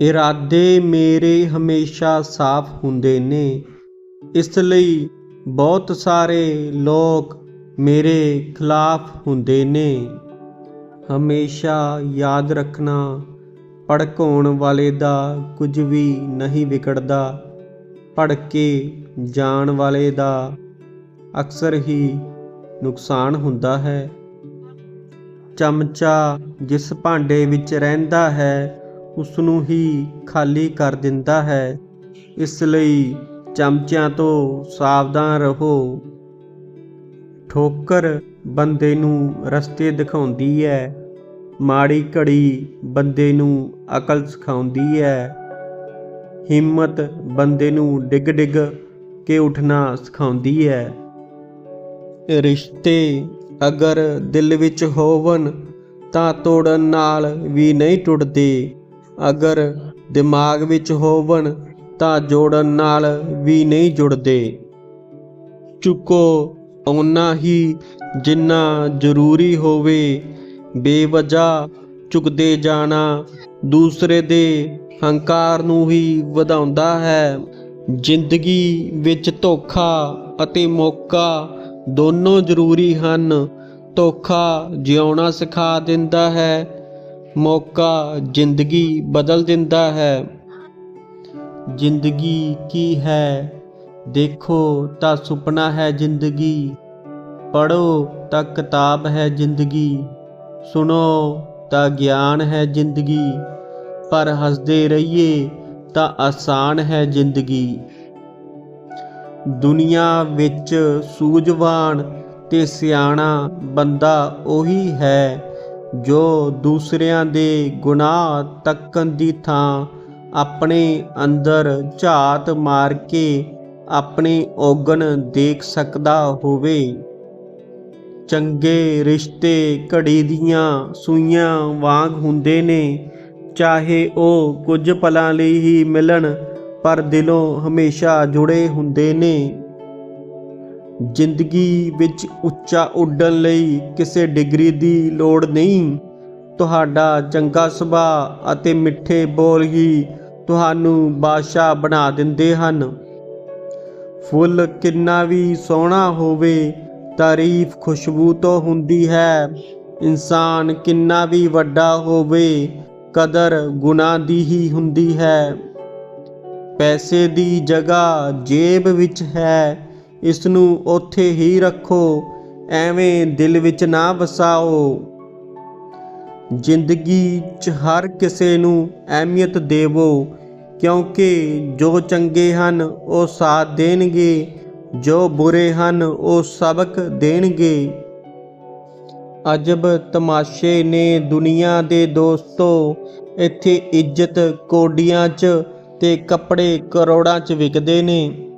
ਇਰਾਦੇ ਮੇਰੇ ਹਮੇਸ਼ਾ ਸਾਫ਼ ਹੁੰਦੇ ਨੇ। ਇਸ ਲਈ ਬਹੁਤ ਸਾਰੇ ਲੋਕ ਮੇਰੇ ਖਿਲਾਫ ਹੁੰਦੇ ਨੇ। ਹਮੇਸ਼ਾ ਯਾਦ ਰੱਖਣਾ ਭੜਕਾਉਣ ਵਾਲੇ ਦਾ ਕੁਝ ਵੀ ਨਹੀਂ ਵਿਗੜਦਾ। ਭੜਕੇ ਜਾਣ ਵਾਲੇ ਦਾ ਅਕਸਰ ਹੀ ਨੁਕਸਾਨ ਹੁੰਦਾ ਹੈ। ਚਮਚਾ ਜਿਸ ਭਾਂਡੇ ਵਿੱਚ ਰਹਿੰਦਾ ਹੈ ਉਸ ਨੂੰ ਹੀ ਖਾਲੀ ਕਰ ਦਿੰਦਾ ਹੈ। ਇਸ ਲਈ ਚਮਚਿਆਂ ਤੋਂ ਸਾਵਧਾਨ ਰਹੋ। ਠੋਕਰ ਬੰਦੇ ਨੂੰ ਰਸਤੇ ਦਿਖਾਉਂਦੀ ਹੈ। ਮਾੜੀ ਘੜੀ ਬੰਦੇ ਨੂੰ ਅਕਲ ਸਿਖਾਉਂਦੀ ਹੈ। ਹਿੰਮਤ ਬੰਦੇ ਨੂੰ ਡਿੱਗ ਡਿੱਗ ਕੇ ਉੱਠਣਾ ਸਿਖਾਉਂਦੀ ਹੈ। ਰਿਸ਼ਤੇ ਅਗਰ ਦਿਲ ਵਿੱਚ ਹੋਵਨ ਤਾਂ ਤੋੜਨ ਨਾਲ ਵੀ ਨਹੀਂ ਟੁੱਟਦੇ। ਅਗਰ ਦਿਮਾਗ ਵਿੱਚ ਹੋਵਣ ਤਾਂ ਜੋੜਨ ਨਾਲ ਵੀ ਨਹੀਂ ਜੁੜਦੇ। ਚੁੱਕੋ, ਓਨਾ ਹੀ ਜਿੰਨਾ ਜ਼ਰੂਰੀ ਹੋਵੇ। ਬੇਵਜ੍ਹਾ ਝੁਕਦੇ ਜਾਣਾ ਦੂਸਰੇ ਦੇ ਹੰਕਾਰ ਨੂੰ ਹੀ ਵਧਾਉਂਦਾ ਹੈ। ਜ਼ਿੰਦਗੀ ਵਿੱਚ ਧੋਖਾ ਅਤੇ ਮੌਕਾ ਦੋਨੋਂ ਜ਼ਰੂਰੀ ਹਨ। ਧੋਖਾ ਜਿਉਣਾ ਸਿਖਾ ਦਿੰਦਾ ਹੈ। ਮੌਕਾ ਜ਼ਿੰਦਗੀ ਬਦਲ ਦਿੰਦਾ ਹੈ। ਜ਼ਿੰਦਗੀ ਕੀ ਹੈ? ਦੇਖੋ ਤਾਂ ਸੁਪਨਾ ਹੈ ਜ਼ਿੰਦਗੀ ਪੜੋ ਤਾਂ ਕਿਤਾਬ ਹੈ ਜ਼ਿੰਦਗੀ, ਸੁਣੋ ਤਾਂ ਗਿਆਨ ਹੈ ਜ਼ਿੰਦਗੀ, ਪਰ ਹੱਸਦੇ ਰਹੀਏ ਤਾਂ ਆਸਾਨ ਹੈ ਜ਼ਿੰਦਗੀ। ਦੁਨੀਆ ਵਿੱਚ ਸੂਝਵਾਨ ਤੇ ਸਿਆਣਾ ਬੰਦਾ ਉਹੀ ਹੈ। ਜੋ ਦੂਸਰਿਆਂ ਦੇ ਗੁਨਾਹ ਤੱਕਣ ਦੀ ਥਾਂ ਆਪਣੇ ਅੰਦਰ ਝਾਤ ਮਾਰ ਕੇ ਆਪਣੇ ਔਗਣ ਦੇਖ ਸਕਦਾ ਹੋਵੇ। ਚੰਗੇ ਰਿਸ਼ਤੇ ਘੜੀ ਦੀਆਂ ਸੂਈਆਂ ਵਾਂਗ ਹੁੰਦੇ ਨੇ, ਚਾਹੇ ਉਹ ਕੁਝ ਪਲਾਂ ਲਈ ਹੀ ਮਿਲਣ, ਪਰ ਦਿਲੋਂ ਹਮੇਸ਼ਾ ਜੁੜੇ ਹੁੰਦੇ ਨੇ। ਜ਼ਿੰਦਗੀ ਵਿੱਚ ਉੱਚਾ ਉੱਡਣ ਲਈ ਕਿਸੇ ਡਿਗਰੀ ਦੀ ਲੋੜ ਨਹੀਂ। ਤੁਹਾਡਾ ਚੰਗਾ ਸੁਭਾਅ ਅਤੇ ਮਿੱਠੇ ਬੋਲ ਹੀ ਤੁਹਾਨੂੰ ਬਾਦਸ਼ਾਹ ਬਣਾ ਦਿੰਦੇ ਹਨ। ਫੁੱਲ ਕਿੰਨਾ ਵੀ ਸੋਹਣਾ ਹੋਵੇ, ਤਾਰੀਫ ਖੁਸ਼ਬੂ ਤੋਂ ਹੁੰਦੀ ਹੈ। ਇਨਸਾਨ ਕਿੰਨਾ ਵੀ ਵੱਡਾ ਹੋਵੇ, ਕਦਰ ਗੁਨਾਹ ਦੀ ਹੀ ਹੁੰਦੀ ਹੈ। ਪੈਸੇ ਦੀ ਜਗ੍ਹਾ ਜੇਬ ਵਿੱਚ ਹੈ। ਇਸ ਨੂੰ ਉੱਥੇ ਹੀ ਰੱਖੋ, ਐਵੇਂ ਦਿਲ ਵਿੱਚ ਨਾ ਵਸਾਓ। ਜ਼ਿੰਦਗੀ 'ਚ ਹਰ ਕਿਸੇ ਨੂੰ ਅਹਿਮੀਅਤ ਦੇਵੋ, ਕਿਉਂਕਿ ਜੋ ਚੰਗੇ ਹਨ, ਉਹ ਸਾਥ ਦੇਣਗੇ, ਜੋ ਬੁਰੇ ਹਨ, ਉਹ ਸਬਕ ਦੇਣਗੇ। ਅਜਬ ਤਮਾਸ਼ੇ ਨੇ ਦੁਨੀਆ ਦੇ ਦੋਸਤੋ, ਇੱਥੇ ਇੱਜ਼ਤ ਕੋਡੀਆਂ 'ਚ ਤੇ ਕੱਪੜੇ ਕਰੋੜਾਂ 'ਚ ਵਿਕਦੇ ਨੇ।